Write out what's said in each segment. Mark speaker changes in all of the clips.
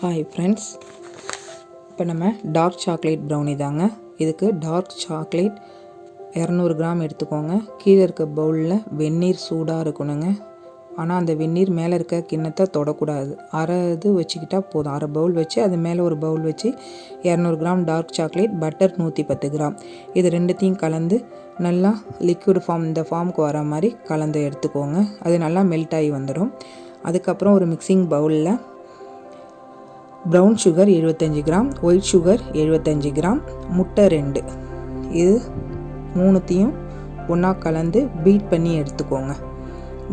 Speaker 1: Hi friends இப்போ நம்ம dark chocolate brownie தாங்க. இதுக்கு டார்க் சாக்லேட் இரநூறு கிராம் எடுத்துக்கோங்க. கீழே இருக்க பவுலில் வெந்நீர் சூடாக இருக்கணுங்க. ஆனால் அந்த வெந்நீர் மேலே இருக்க கிண்ணத்தை தொடக்கூடாது. அரை இது வச்சுக்கிட்டா போதும். அரை பவுல் வச்சு அது மேலே ஒரு பவுல் வச்சு இரநூறு கிராம் டார்க் சாக்லேட் பட்டர் நூற்றி பத்து கிராம். இது ரெண்டுத்தையும் கலந்து நல்லா லிக்விட் ஃபார்ம் இந்த ஃபார்முக்கு வர மாதிரி கலந்து எடுத்துக்கோங்க. அது நல்லா மெல்ட் ஆகி வந்துடும் அதுக்கப்புறம் ஒரு மிக்சிங் பவுலில் ப்ரௌன் சுகர் எழுபத்தஞ்சி கிராம் ஒயிட் சுகர் எழுபத்தஞ்சி கிராம் முட்டை ரெண்டு. இது மூணுத்தையும் ஒன்றா கலந்து பீட் பண்ணி எடுத்துக்கோங்க.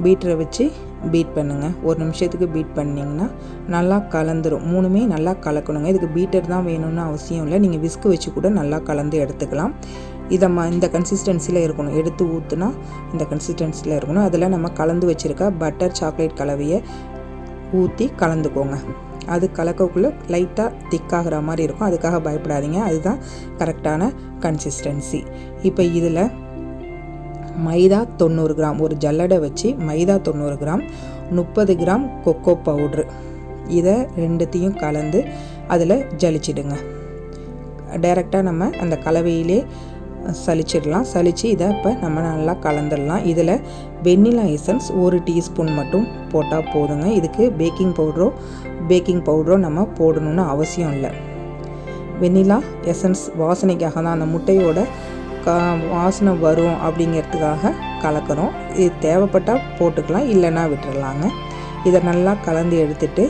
Speaker 1: பீட்டரை வச்சு பீட் பண்ணுங்கள் ஒரு நிமிஷத்துக்கு பீட் பண்ணிங்கன்னா நல்லா கலந்துரும். மூணுமே நல்லா கலக்கணுங்க. இதுக்கு பீட்டர் தான் வேணும்னு அவசியம் இல்லை. நீங்கள் விஸ்கு வச்சு கூட நல்லா கலந்து எடுத்துக்கலாம். இதை ம இந்த கன்சிஸ்டன்சியில் இருக்கணும். எடுத்து ஊற்றுனா இந்த கன்சிஸ்டன்சியில் இருக்கணும். அதில் நம்ம கலந்து வச்சுருக்க பட்டர் சாக்லேட் கலவையை ஊற்றி கலந்துக்கோங்க. அது கலக்கக்குள்ளே லைட்டாக திக்காகிற மாதிரி இருக்கும். அதுக்காக பயப்படாதீங்க. அதுதான் கரெக்டான கன்சிஸ்டன்சி இப்போ இதில் மைதா தொண்ணூறு கிராம் ஒரு ஜல்லடை வச்சு மைதா தொண்ணூறு கிராம் முப்பது கிராம் கொக்கோ பவுட்ரு இதை ரெண்டுத்தையும் கலந்து அதில் ஜலிச்சிடுங்க. டைரெக்டாக நம்ம அந்த கலவையிலே சலிச்சிடலாம். சலித்து இதை இப்போ நம்ம நல்லா கலந்துடலாம். இதில் வெண்ணிலா எசன்ஸ் ஒரு டீஸ்பூன் மட்டும் போட்டால் போதுங்க. இதுக்கு பேக்கிங் பவுடரோ பேக்கிங் பவுடரோ நம்ம போடணும்னு அவசியம் இல்லை. வெண்ணிலா எசன்ஸ் வாசனைக்காக தான் அந்த முட்டையோட கா வாசனை வரும் அப்படிங்கிறதுக்காக கலக்கிறோம். இது தேவைப்பட்டால் போட்டுக்கலாம் இல்லைன்னா விட்டுடலாங்க இதை நல்லா கலந்து எடுத்துட்டு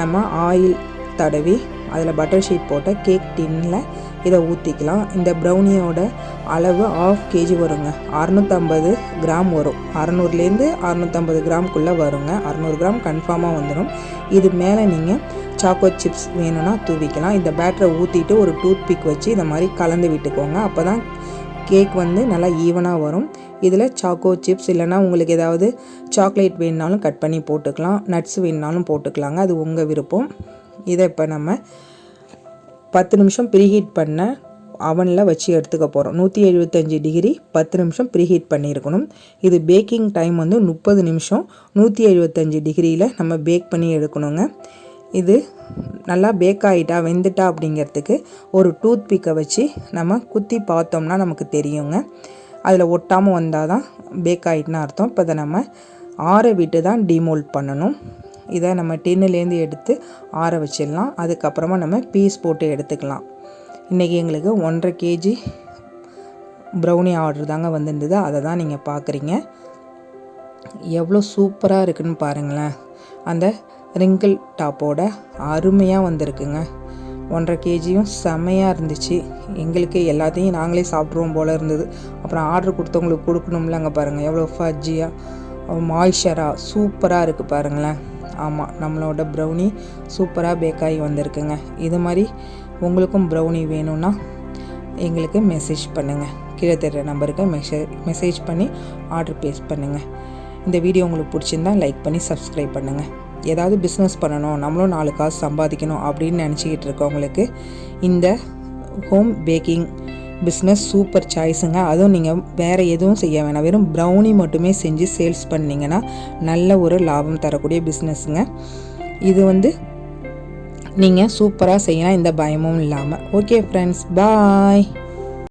Speaker 1: நம்ம ஆயில் தடவி அதில் பட்டர் ஷீட் போட்ட கேக் டின்னில் இதை ஊற்றிக்கலாம் இந்த ப்ரௌனியோட அளவு ஆஃப் கேஜி வருங்க. அறநூற்றம்பது கிராம் வரும். அறநூறுலேருந்து அறநூற்றம்பது கிராம்குள்ளே வருங்க. அறநூறு கிராம் கன்ஃபார்மாக வந்துடும் இது மேலே நீங்கள் சாக்கோ சிப்ஸ் வேணும்னா தூவிக்கலாம். இந்த பேட்டரை ஊற்றிட்டு ஒரு டூத் பிக் வச்சு இந்த மாதிரி கலந்து விட்டுக்கோங்க. அப்போ தான் கேக் வந்து நல்லா ஈவனாக வரும். இதில் சாக்கோ சிப்ஸ் இல்லைனா உங்களுக்கு ஏதாவது சாக்லேட் வேணுனாலும் கட் பண்ணி போட்டுக்கலாம். நட்ஸ் வேணுனாலும் போட்டுக்கலாங்க. அது உங்கள் விருப்பம். இதை இப்போ நம்ம பத்து நிமிஷம் ப்ரீஹீட் பண்ண அவனில் வச்சு எடுத்துக்க போகிறோம் நூற்றி எழுபத்தஞ்சி டிகிரி பத்து நிமிஷம் ப்ரீஹீட் பண்ணியிருக்கணும். இது பேக்கிங் டைம் வந்து முப்பது நிமிஷம். நூற்றி எழுபத்தஞ்சி டிகிரியில் நம்ம பேக் பண்ணி எடுக்கணுங்க. இது நல்லா பேக் ஆகிட்டா வெந்துட்டா அப்படிங்கிறதுக்கு ஒரு டூத் பிக்கை வச்சு நம்ம குத்தி பார்த்தோம்னா நமக்கு தெரியுங்க. அதில் ஒட்டாமல் வந்தால் தான் பேக் ஆகிட்டுன்னு அர்த்தம். இப்போ அதை நம்ம ஆற விட்டு தான் டிமோல்ட் பண்ணணும். இதை நம்ம டின்னுலேருந்து எடுத்து ஆற வச்சிடலாம். அதுக்கப்புறமா நம்ம பீஸ் போட்டு எடுத்துக்கலாம். இன்றைக்கி எங்களுக்கு ஒன்றரை கேஜி ப்ரௌனி ஆர்டர் தாங்க வந்திருந்தது. அதை தான் நீங்கள் பார்க்குறீங்க எவ்வளோ சூப்பராக இருக்குன்னு பாருங்களேன். அந்த ரிங்கிள் டாப்போட அருமையாக வந்திருக்குங்க. ஒன்றரை கேஜியும் செம்மையாக இருந்துச்சு. எங்களுக்கு எல்லாத்தையும் நாங்களே சாப்பிட்ருவோம் போல் இருந்தது. அப்புறம் ஆர்டர் கொடுத்தவங்களுக்கு கொடுக்கணும்ல அங்கே பாருங்கள் எவ்வளோ ஃபஜ்ஜியாக மாய்ஷராக சூப்பராக இருக்குது பாருங்களேன். ஆமாம் நம்மளோட ப்ரௌனி சூப்பராக பேக்காகி வந்திருக்குங்க. இது மாதிரி உங்களுக்கும் ப்ரௌனி வேணும்னா எங்களுக்கு மெசேஜ் பண்ணுங்கள் கீழே தெரிகிற நம்பருக்கு மெசேஜ் மெசேஜ் பண்ணி ஆர்டர் பேஸ் பண்ணுங்கள் இந்த வீடியோ உங்களுக்கு பிடிச்சிருந்தா லைக் பண்ணி சப்ஸ்கிரைப் பண்ணுங்கள் ஏதாவது பிஸ்னஸ் பண்ணணும் நம்மளும் நாலு காசு சம்பாதிக்கணும் அப்படின்னு நினச்சிக்கிட்டு இருக்கவங்களுக்கு இந்த ஹோம் பேக்கிங் பிஸ்னஸ் சூப்பர் சாய்ஸுங்க அதுவும் நீங்கள் வேறு எதுவும் செய்ய வேணாம். வெறும் ப்ரௌனி மட்டுமே செஞ்சு சேல்ஸ் பண்ணிங்கன்னா நல்ல ஒரு லாபம் தரக்கூடிய பிஸ்னஸ்ங்க இது வந்து நீங்கள் சூப்பராக செய்யலாம். எந்த பயமும் இல்லாமல் ஓகே ஃப்ரெண்ட்ஸ் பாய்